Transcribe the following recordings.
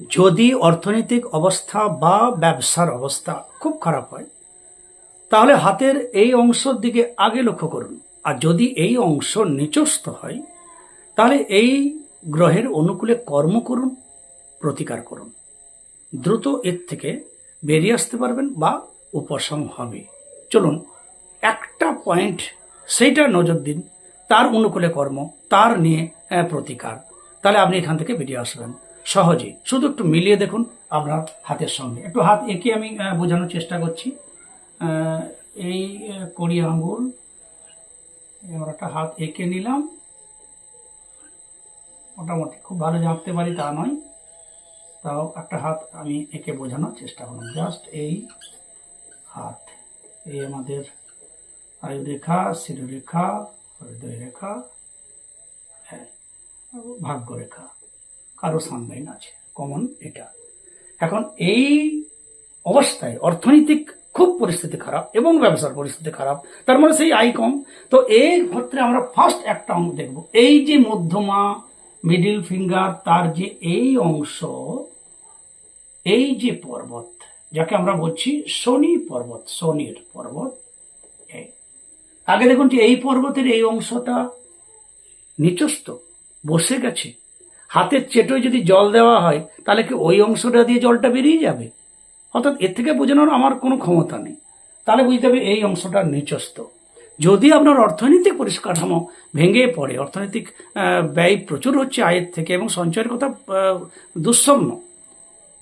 যদি অর্থনৈতিক অবস্থা বা ব্যবসার অবস্থা খুব খারাপ হয়, তাহলে হাতের এই অংশের দিকে আগে লক্ষ্য করুন। আর যদি এই অংশ নিচস্থ হয়, তাহলে এই গ্রহের অনুকূলে কর্ম করুন, প্রতিকার করুন। দ্রুত এর থেকে বেরিয়ে আসতে পারবেন বা উপশম হবে। চলুন, একটা পয়েন্ট সেইটা নজর দিন, তার অনুকূলে কর্ম, তার নিয়ে প্রতিকার। তাহলে আপনি এখান থেকে বেরিয়ে আসবেন। সহজে। শুধু একটু মিলিয়ে দেখুন আপনার হাতের সঙ্গে। একটু হাত এঁকে আমি বোঝানোর চেষ্টা করছি। এই কড়ি আঙ্গুল এবার একটা হাত এঁকে নিলাম। মোটামুটি খুব ভালো আঁকতে পারি তা নয়। তাও একটা হাত আমি এঁকে বোঝানোর চেষ্টা করলাম। জাস্ট এই হাত। এই আমাদের আয়ু রেখা শিরোরেখা হৃদয় রেখা হ্যাঁ ভাগ্য রেখা কারও সানলাইন আছে। কমন এটা। এখন এই অবস্থায় অর্থনৈতিক খুব পরিস্থিতি খারাপ এবং ব্যবসার পরিস্থিতি খারাপ, তার মানে সেই আয় কম। তো এই ক্ষেত্রে আমরা ফার্স্ট একটা অঙ্ক দেখব। এই যে মধ্যমা মিডিল ফিঙ্গার তার যে এই অংশ, এই যে পর্বত, যাকে আমরা বলছি শনি পর্বত, শনির পর্বত আগে দেখুন যে এই পর্বতের এই অংশটা নিচস্ত বসে গেছে। হাতের চেটোয় যদি জল দেওয়া হয়, তাহলে কি ওই অংশটা দিয়ে জলটা বেরিয়ে যাবে? অর্থাৎ এর থেকে বোঝানোর আমার কোনো ক্ষমতা নেই। তাহলে বুঝতে হবে এই অংশটা নিচস্ত যদি আপনার অর্থনৈতিক পরিকাঠামো ভেঙে পড়ে, অর্থনৈতিক ব্যয় প্রচুর হচ্ছে আয়ের থেকে এবং সঞ্চয়ের কথা দুঃস্বপ্ন,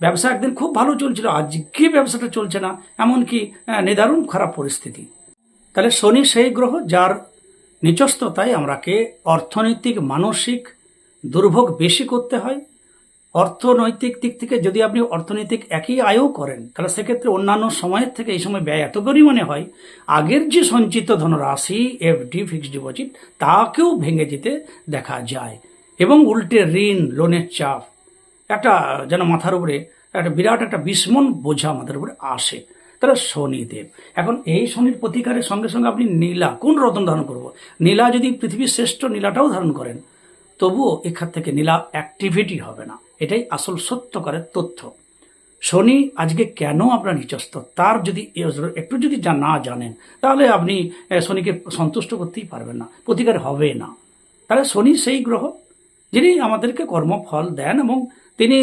ব্যবসা একদিন খুব ভালো চলছিল, আজকে ব্যবসাটা চলছে না, এমনকি নিদারুণ খারাপ পরিস্থিতি। তাহলে শনি সেই গ্রহ, যার নিচস্ততায় আমরাকে অর্থনৈতিক, মানসিক দুর্ভোগ বেশি করতে হয়। অর্থনৈতিক দিক থেকে যদি আপনি অর্থনৈতিক একই আয়ও করেন, তাহলে সেক্ষেত্রে অন্যান্য সময়ের থেকে এই সময় ব্যয় এত পরিমাণে হয়, আগের যে সঞ্চিত ধনরাশি এফডি ফিক্সড ডিপোজিট তাকেও ভেঙে যেতে দেখা যায়। এবং উল্টে ঋণ, লোনের চাপ, একটা যেন মাথার উপরে একটা বিরাট একটা বিস্মন বোঝা আমাদের উপরে আসে। তাহলে শনিদেব, এখন এই শনির প্রতিকারের সঙ্গে সঙ্গে আপনি নীলা, কোন রতন ধারণ করব? নীলা যদি পৃথিবীর শ্রেষ্ঠ নীলাটাও ধারণ করেন তবুও এখান থেকে নীলা অ্যাক্টিভিটি হবে না। এটাই আসল সত্যকারের তথ্য। শনি, আজকে কেন আপনার নিচস্ত তার যদি একটু যদি না জানেন, তাহলে আপনি শনিকে সন্তুষ্ট করতেই পারবেন না, প্রতিকার হবে না। তাহলে শনি সেই গ্রহ, যিনি আমাদেরকে কর্মফল দেন এবং তিনি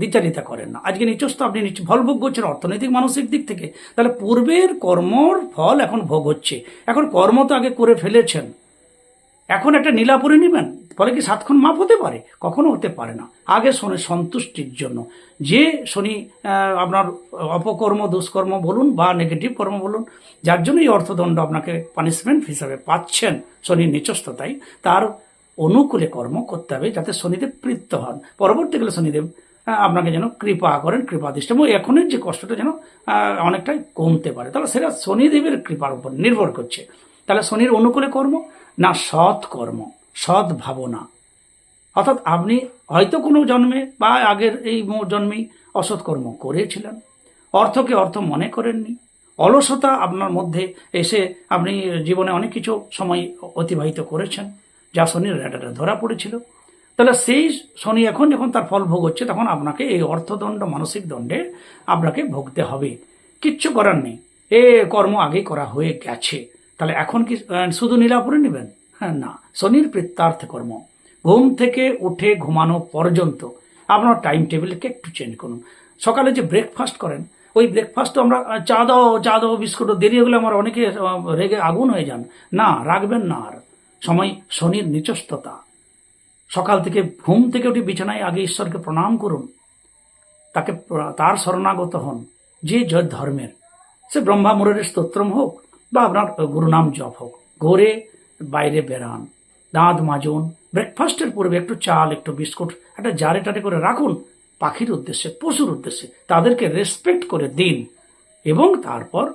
দ্বিচারিতা করেন না। আজকে নিচস্ত আপনি ফল ভোগ করছেন অর্থনৈতিক, মানসিক দিক থেকে। তাহলে পূর্বের কর্মর ফল এখন ভোগ হচ্ছে। এখন কর্ম তো আগে করে ফেলেছেন। এখন একটা নীলা পরে নেবেন? ফলে কি সাতক্ষণ মাপ হতে পারে? কখনো হতে পারে না। আগে শনি সন্তুষ্টির জন্য। যে শনি আপনার অপকর্ম, দুষ্কর্ম বলুন বা নেগেটিভ কর্ম বলুন, যার জন্য এই অর্থদণ্ড আপনাকে পানিশমেন্ট হিসাবে পাচ্ছেন শনির নিচস্থতাই তার অনুকূলে কর্ম করতে হবে যাতে শনিদেব প্রীত হন। পরবর্তীকালে শনিদেব আপনাকে যেন কৃপা করেন, কৃপা দৃষ্টি এবং এখনের যে কষ্টটা যেন অনেকটাই কমতে পারে। তাহলে সেটা শনিদেবের কৃপার উপর নির্ভর করছে। তাহলে শনির অনুকূলে কর্ম না সৎ কর্ম সৎ ভাবনা। অর্থাৎ আপনি হয়তো কোনো জন্মে বা আগের এই জন্মেই অসৎ কর্ম করেছিলেন। অর্থকে অর্থ মনে করেননি। অলসতা আপনার মধ্যে এসে আপনি জীবনে অনেক কিছু সময় অতিবাহিত করেছেন। যা শনির রেডারে ধরা পড়েছিল। তাহলে সেই শনি এখন যখন তার ফল ভোগ হচ্ছে, তখন আপনাকে এই অর্থদণ্ড, মানসিক দণ্ডে আপনাকে ভুগতে হবে। কিচ্ছু করার নেই। এ কর্ম আগেই করা হয়ে গেছে। তাহলে এখন কি শুধু নীলাপুরে নেবেন? হ্যাঁ না। শনির প্রত্যার্থ কর্ম। ঘুম থেকে উঠে ঘুমানো পর্যন্ত আপনার টাইম টেবিলকে একটু চেঞ্জ করুন। সকালে যে ব্রেকফাস্ট করেন, ওই ব্রেকফাস্টও আমরা চা দাও চা দাও, বিস্কুট দেরি হয়ে গেলে আমার অনেকে রেগে আগুন হয়ে যান। না, রাখবেন না আর। সময় শনির নিচস্ততা। সকাল থেকে ঘুম থেকে উঠে বিছানায় আগে ঈশ্বরকে প্রণাম করুন। তাকে তার শরণাগত হন। যে জয় ধর্মের। সে ব্রহ্মা মুরের স্তোত্রম হোক বা আপনার গুরুনাম জপ হোক। ঘরে, বাইরে বেরান দাঁত মাজুন ব্রেকফাস্টের পূর্বে একটু চাল, একটু বিস্কুট, একটা জারে টারে করে রাখুন। পাখির উদ্দেশ্যে, পশুর উদ্দেশ্যে, তাদেরকে রেসপেক্ট করে দিন এবং তারপর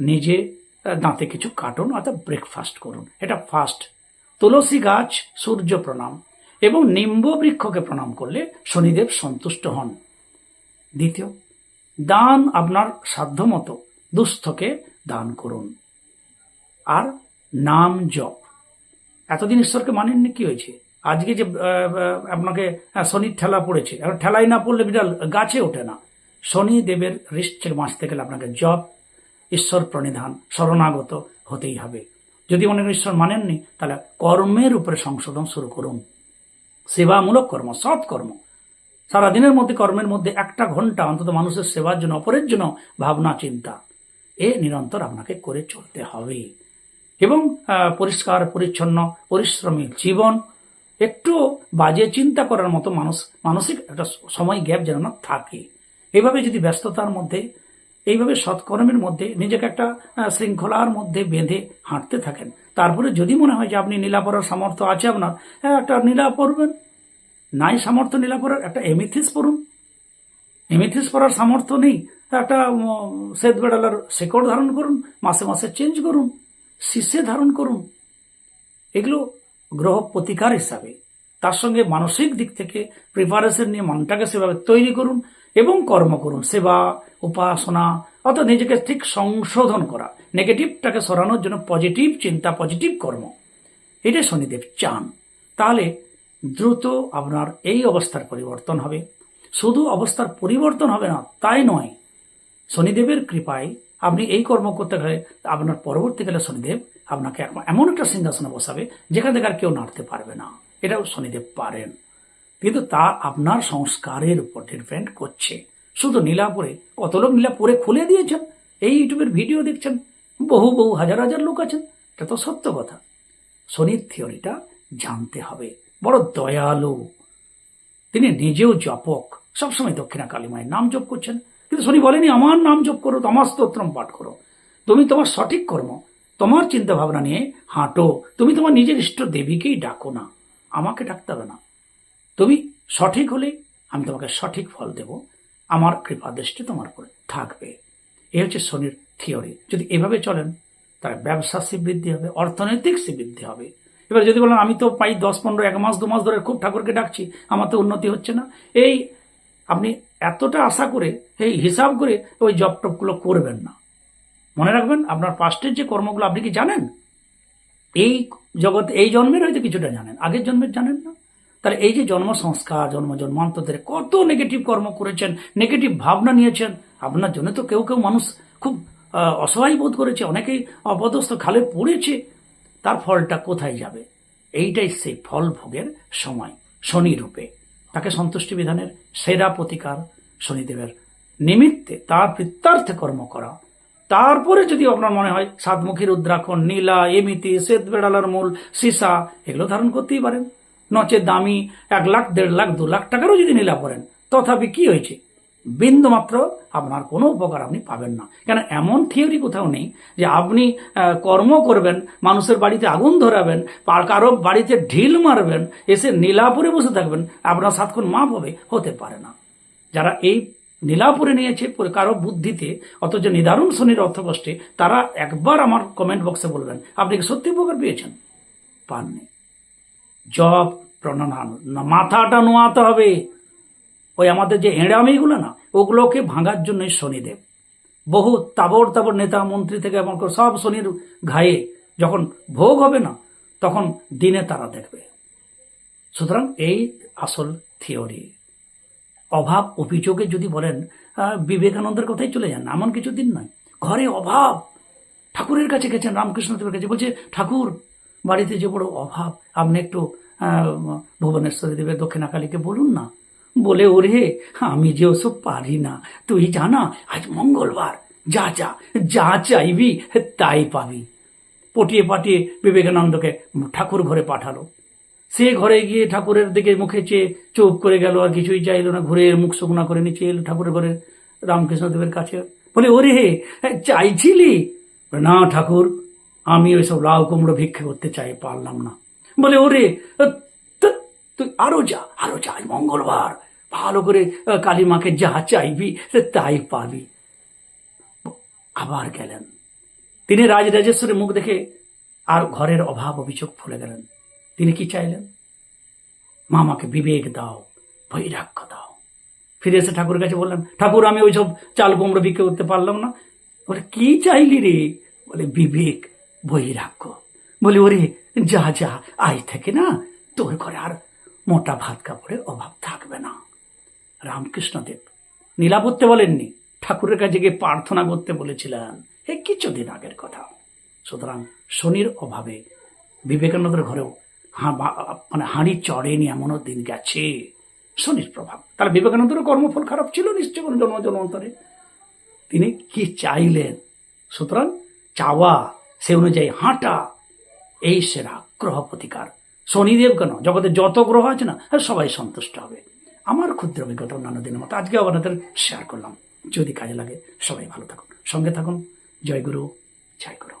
নিজে দাঁতে কিছু কাটুন, অর্থাৎ ব্রেকফাস্ট করুন। এটা ফার্স্ট তুলসী গাছ, সূর্য প্রণাম এবং নিম্ব বৃক্ষকে প্রণাম করলে শনিদেব সন্তুষ্ট হন। দ্বিতীয়, দান আপনার সাধ্যমতো, দুস্থকে দান করুন। আর নাম জপ। এতদিন ঈশ্বরকে মানেননি, কি হয়েছে? আজকে যে আপনাকে শনির ঠেলা পড়েছে, এখন ঠেলাই না পড়লে বিড়াল গাছে ওঠে না। শনি দেবের থেকে বাঁচতে গেলে আপনাকে জপ, ঈশ্বর প্রণিধান, শরণাগত হতেই হবে। যদি মনে করেন ঈশ্বর মানেননি, তাহলে কর্মের উপরে সংশোধন শুরু করুন। সেবামূলক কর্ম সৎ কর্ম সারাদিনের মধ্যে কর্মের মধ্যে একটা ঘণ্টা অন্তত মানুষের সেবার জন্য, অপরের জন্য ভাবনা, চিন্তা, এ নিরন্তর আপনাকে করে চলতে হবে। এবং পরিষ্কার, পরিচ্ছন্ন, পরিশ্রমী জীবন, একটু বাজে চিন্তা করার মতো মানুষ, মানসিক একটা সময় গ্যাপ যেন না থাকে। এইভাবে যদি ব্যস্ততার মধ্যে, এইভাবে সৎকর্মের মধ্যে নিজেকে একটা শৃঙ্খলার মধ্যে বেঁধে হাঁটতে থাকেন, তারপরে যদি মনে হয় যে আপনি নীলা পড়ার সামর্থ্য আছে আপনার হ্যাঁ একটা নীলা পড়বেন নাই সামর্থ্য, নীলা পড়ার একটা এমিথিস পড়ুন এমিথিস পড়ার সামর্থ্য নেই, একটা শ্বেত বেড়ালার শেকড় ধারণ করুন, মাসে মাসে চেঞ্জ করুন। শীর্ষে ধারণ করুন। এগুলো গ্রহ প্রতিকার হিসাবে। তার সঙ্গে মানসিক দিক থেকে প্রিপারেশন নিয়ে মনটাকে সেভাবে তৈরি করুন এবং কর্ম করুন। সেবা, উপাসনা, অর্থাৎ নিজেকে ঠিক সংশোধন করা নেগেটিভটাকে সরানোর জন্য পজিটিভ চিন্তা পজিটিভ কর্ম। এটাই শনিদেব চান। তাহলে দ্রুত আপনার এই অবস্থার পরিবর্তন হবে। শুধু অবস্থার পরিবর্তন হবে না, তাই নয়, শনিদেবের কৃপায় আপনি এই কর্ম করতে গেলে আপনার পরবর্তীকালে শনিদেব আপনাকে এমন একটা সিংহাসনে বসাবে, যেখান থেকে আর কেউ নাড়তে পারবে না। এটাও শনিদেব পারেন। কিন্তু তা আপনার সংস্কারের উপর ডিপেন্ড করছে। শুধু নীলাপুরে, কত লোক নীলাপুরে খুলে দিয়েছেন? এই ইউটিউবের ভিডিও দেখছেন? বহু বহু, হাজার হাজার লোক আছেন। এটা তো সত্য কথা। শনির থিওরিটা জানতে হবে। বড় দয়ালু। তিনি নিজেও জপক। সবসময় দক্ষিণা কালী মায়ের নাম জপ করছেন। কিন্তু শনি বলেনি, আমার নাম জপ করো, তোমার স্তোত্রম পাঠ করো। তুমি তোমার সঠিক কর্ম, তোমার চিন্তা ভাবনা নিয়ে হাঁটো। তুমি তোমার নিজের ইষ্ট দেবীকেই ডাকো না, আমাকে ডাকতে হবে না। তুমি সঠিক হলে আমি তোমাকে সঠিক ফল দেব। আমার কৃপা দৃষ্টি তোমার উপরে থাকবে। এ হচ্ছে শনির থিওরি। যদি এভাবে চলেন তার ব্যবসা শ্রীবৃদ্ধি হবে, অর্থনৈতিক শ্রীবৃদ্ধি হবে। এবার যদি বলেন, আমি তো পাই দশ, পনেরো, এক মাস, দু মাস ধরে খুব ঠাকুরকে ডাকছি, আমার তো উন্নতি হচ্ছে না। এই আপনি এতটা আশা করে, এই হিসাব করে ওই জব টপগুলো করবেন না। মনে রাখবেন, আপনার পাস্টের যে কর্মগুলো আপনি কি জানেন? এই জগৎ, এই জন্মের হয়তো কিছুটা জানেন, আগের জন্মের জানেন না। তাহলে এই যে জন্ম সংস্কার, জন্ম জন্মান্তর ধরে কত নেগেটিভ কর্ম করেছেন নেগেটিভ ভাবনা নিয়েছেন, আপনার জন্য তো কেউ কেউ মানুষ খুব অসহায় বোধ করেছে, অনেকেই অপদস্থ খালে পড়েছে। তার ফলটা কোথায় যাবে? এইটাই সেই ফল ভোগের সময়, শনি রূপে। তাকে সন্তুষ্টি বিধানের সেরা প্রতিকার শনিদেবের। নিমিত্তে তার প্রত্যার্থে কর্ম করা। তারপরে যদি আপনার মনে হয় সাতমুখী রুদ্রাক্ষণ নীলা, এমিতি, শ্বেত বেড়ালার মূল, সীসা, এগুলো ধারণ করতেই পারেন। নচে দামি এক লাখ, দেড় লাখ, দু লাখ টাকারও যদি নীলা করেন তথাপি কি হয়েছে? বিন্দু মাত্র, আপনার কোনো উপকার আপনি পাবেন না। কেন, এমন থিওরি কোথাও নেই যে আপনি কর্ম করবেন, মানুষের বাড়িতে আগুন ধরাবেন কারও বাড়িতে ঢিল মারবেন, এসে নীলাপুরে বসে থাকবেন, আপনার সাতক্ষণ মাপ হবে, হতে পারে না। যারা এই নীলাপুরে নিয়েছে কারও বুদ্ধিতে, অথচ নিদারুণ শনির অর্থকষ্টে, তারা একবার আমার কমেন্ট বক্সে বলবেন, আপনি কি সত্যি উপকার পেয়েছেন? পাননি। জব প্রণাম না মাথাটা নোয়াতে হবে। ওই আমাদের যে এঁড়ামিগুলো না, ওগুলোকে ভাঙার জন্যই শনিদেব। বহু তাবর তাবর নেতা মন্ত্রী থেকে এমন করে সব শনির ঘায়ে যখন ভোগ হবে না, তখন দিনে তারা দেখবে। সুতরাং এই আসল থিওরি। অভাব অভিযোগে যদি বলেন বিবেকানন্দের কথাই চলে যান, এমন কিছু দিন নয়। ঘরে অভাব। ঠাকুরের কাছে গেছেন রামকৃষ্ণ দেবের কাছে। বলছে, ঠাকুর, বাড়িতে যে বড় অভাব, আপনি একটু ভুবনেশ্বরী দেবের দক্ষিণাকালীকে বলুন না। বলে, ওরে, আমি যে ওসব পারি না। তুই জানা, আজ মঙ্গলবার। যা যা যা চাইবি, তাই পাবি। পটিয়ে পাটিয়ে বিবেকানন্দকে ঠাকুর ঘরে পাঠালো। সে ঘরে গিয়ে ঠাকুরের দিকে মুখে চেয়ে চুপ করে গেল, আর কিছুই চাইলো না। ঘুরে মুখ শুকনা করে নিচে এলো ঠাকুরের ঘরে রামকৃষ্ণদেবের কাছে। বলে, ওরে হে চাইছিলি না ঠাকুর, আমি ওইসব লাউ কুমড়ো ভিক্ষে করতে চাই, পারলাম না। বলে, ওরে তুই আরও যা আরও যা মঙ্গলবার। ভালো করে কালী মাকে যা চাইবি তাই পাবি। আবার গেলেন। তিনি রাজরাজেশ্বরের মুখ দেখে আর ঘরের অভাব অভিযোগ ভুলে গেলেন। তিনি কি চাইলেন? মা আমাকে বিবেক দাও, বৈরাগ্য দাও। ফিরে এসে ঠাকুরের কাছে বললেন, ঠাকুর, আমি ওইসব চাল কুমড়ো বিক্রি করতে পারলাম না। বলে, কি চাইলি রে? বলে, বিবেক, বৈরাগ্য। বলে, ওরে, যা যা আজ থেকে না, তোর ঘরে আর মোটা ভাত কাপড়ের অভাব থাকবে না। রামকৃষ্ণদেব নীলাবত্যে বলেননি, ঠাকুরের কাছে গিয়ে প্রার্থনা করতে বলেছিলেন। এই কিছুদিন আগের কথা। সুতরাং শনির অভাবে বিবেকানন্দের ঘরেও মানে হাঁড়ি চড়েনি, এমনও দিন গেছে। শনির প্রভাব। তাহলে বিবেকানন্দেরও কর্মফল খারাপ ছিল নিশ্চয় কোনো জন্ম জন্মান্তরে তিনি কি চাইলেন? সুতরাং চাওয়া সে অনুযায়ী হাঁটা, এই সেরা গ্রহ প্রতিকার শনিদেব কেন? জগতে যত গ্রহ আছে না সবাই সন্তুষ্ট হবে। আমার ক্ষুদ্র অভিজ্ঞতা অন্যান্য দিনের মতো। আজকে আপনাদের শেয়ার করলাম। যদি কাজে লাগে, সবাই ভালো থাকুন, সঙ্গে থাকুন। জয় গুরু জয় গুরু।